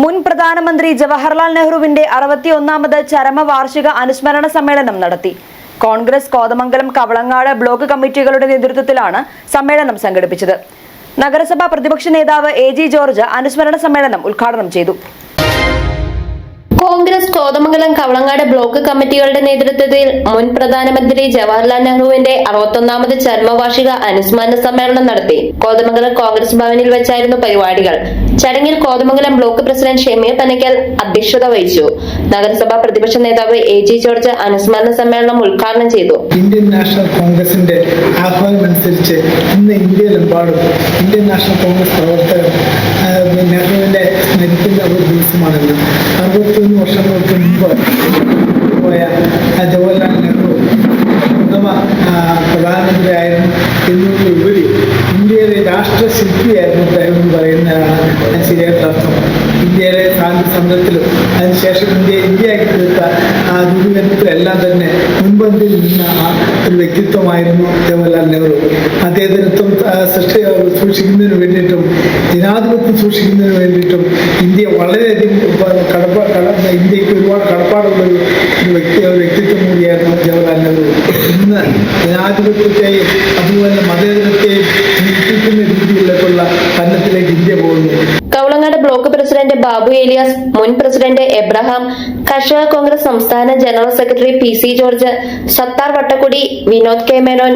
മുൻ പ്രധാനമന്ത്രി ജവഹർലാൽ നെഹ്റുവിന്റെ അറുപത്തിയൊന്നാമത് ചരമവാർഷിക അനുസ്മരണ സമ്മേളനം നടത്തി. കോൺഗ്രസ് കോതമംഗലം കവളങ്ങാട് ബ്ലോക്ക് കമ്മിറ്റികളുടെ നേതൃത്വത്തിലാണ് സമ്മേളനം സംഘടിപ്പിച്ചത്. നഗരസഭാ പ്രതിപക്ഷ നേതാവ് എ ജോർജ് അനുസ്മരണ സമ്മേളനം ഉദ്ഘാടനം ചെയ്തു. കോതമംഗലം കവളങ്ങാട് ബ്ലോക്ക് കമ്മിറ്റികളുടെ നേതൃത്വത്തിൽ മുൻ പ്രധാനമന്ത്രി ജവഹർലാൽ നെഹ്റുവിന്റെ അറുപത്തൊന്നാമത് ചരമവാർഷിക അനുസ്മരണ സമ്മേളനം നടത്തി കോതമംഗലം കോൺഗ്രസ് ഭവനിൽ വെച്ചായിരുന്നു പരിപാടികൾ. ചടങ്ങിൽ കോതമംഗലം ബ്ലോക്ക് പ്രസിഡന്റ് ഷെമീർ പനക്കൽ അധ്യക്ഷത വഹിച്ചു. നഗരസഭാ പ്രതിപക്ഷ നേതാവ് എ ജി ജോർജ് അനുസ്മരണ സമ്മേളനം ഉദ്ഘാടനം ചെയ്തു. ഇന്ത്യൻ നാഷണൽ കോൺഗ്രസിന്റെ ആഹ്വാനമനുസരിച്ച് ഇന്ന് ഇന്ത്യയിലെമ്പാടും ഇന്ത്യൻ നാഷണൽ കോൺഗ്രസ് പ്രവർത്തകർ നെഹ്റുവിന്റെ നെഹ്റുവിനെ സ്മരിക്കുന്ന ഒരു ദിവസമാണെന്ന്. അറുപത്തിയൊന്ന് വർഷങ്ങൾക്ക് പോയ ആ, ജവഹർലാൽ നെഹ്റു. ഉത്തമ പ്രധാനമന്ത്രിയായിരുന്നു എന്നതിലുപരി ഇന്ത്യയിലെ രാഷ്ട്ര ശില്പിയായിരുന്നു അദ്ദേഹം എന്ന് പറയുന്നതാണ് ഞാൻ ശരിയായിട്ട് അർത്ഥം. ഇന്ത്യയിലെ സ്വാതന്ത്ര്യ സമരത്തിലും അതിനുശേഷം ഇന്ത്യ ഇന്ത്യയാക്കി തീർത്ത ആ ദുരിതത്തിലെല്ലാം തന്നെ മുൻപന്തിയിൽ നിന്ന ആ ഒരു വ്യക്തിത്വമായിരുന്നു ജവഹർലാൽ നെഹ്റു. അദ്ദേഹത്തിനത്വം സൃഷ്ടി സൂക്ഷിക്കുന്നതിന് വേണ്ടിയിട്ടും ജനാധിപത്യം സൂക്ഷിക്കുന്നതിന് വേണ്ടിയിട്ടും ഇന്ത്യ വളരെയധികം കടപ്പ കട ഇന്ത്യയ്ക്ക് ഒരുപാട് കടപ്പാടുള്ള ഒരു വ്യക്തി വ്യക്തിത്വം കൂടിയായിരുന്നു ജവഹർലാൽ നെഹ്റു. ഇന്ന് ജനാധിപത്യത്തെയും അതുപോലെ മതേതരത്തെയും Kavalangad block president Babu Elias മുൻ പ്രസിഡന്റ് എബ്രഹാം കർഷക കോൺഗ്രസ് സംസ്ഥാന general secretary P C George Sathar Vattakkudi Vinod K Menon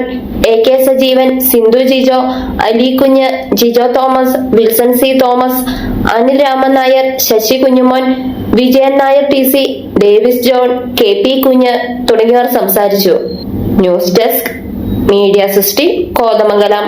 A K Sajeevan Sindhu Jijo Ali Kunju Jijo Thomas Wilson C Thomas Anil Raman Nair Sasi Kunjumon Vijayan Nair T C Davis John K P Kunju തുടങ്ങിയവർ സംസാരിച്ചു. News desk media സൃഷ്ടി കോതമംഗലം.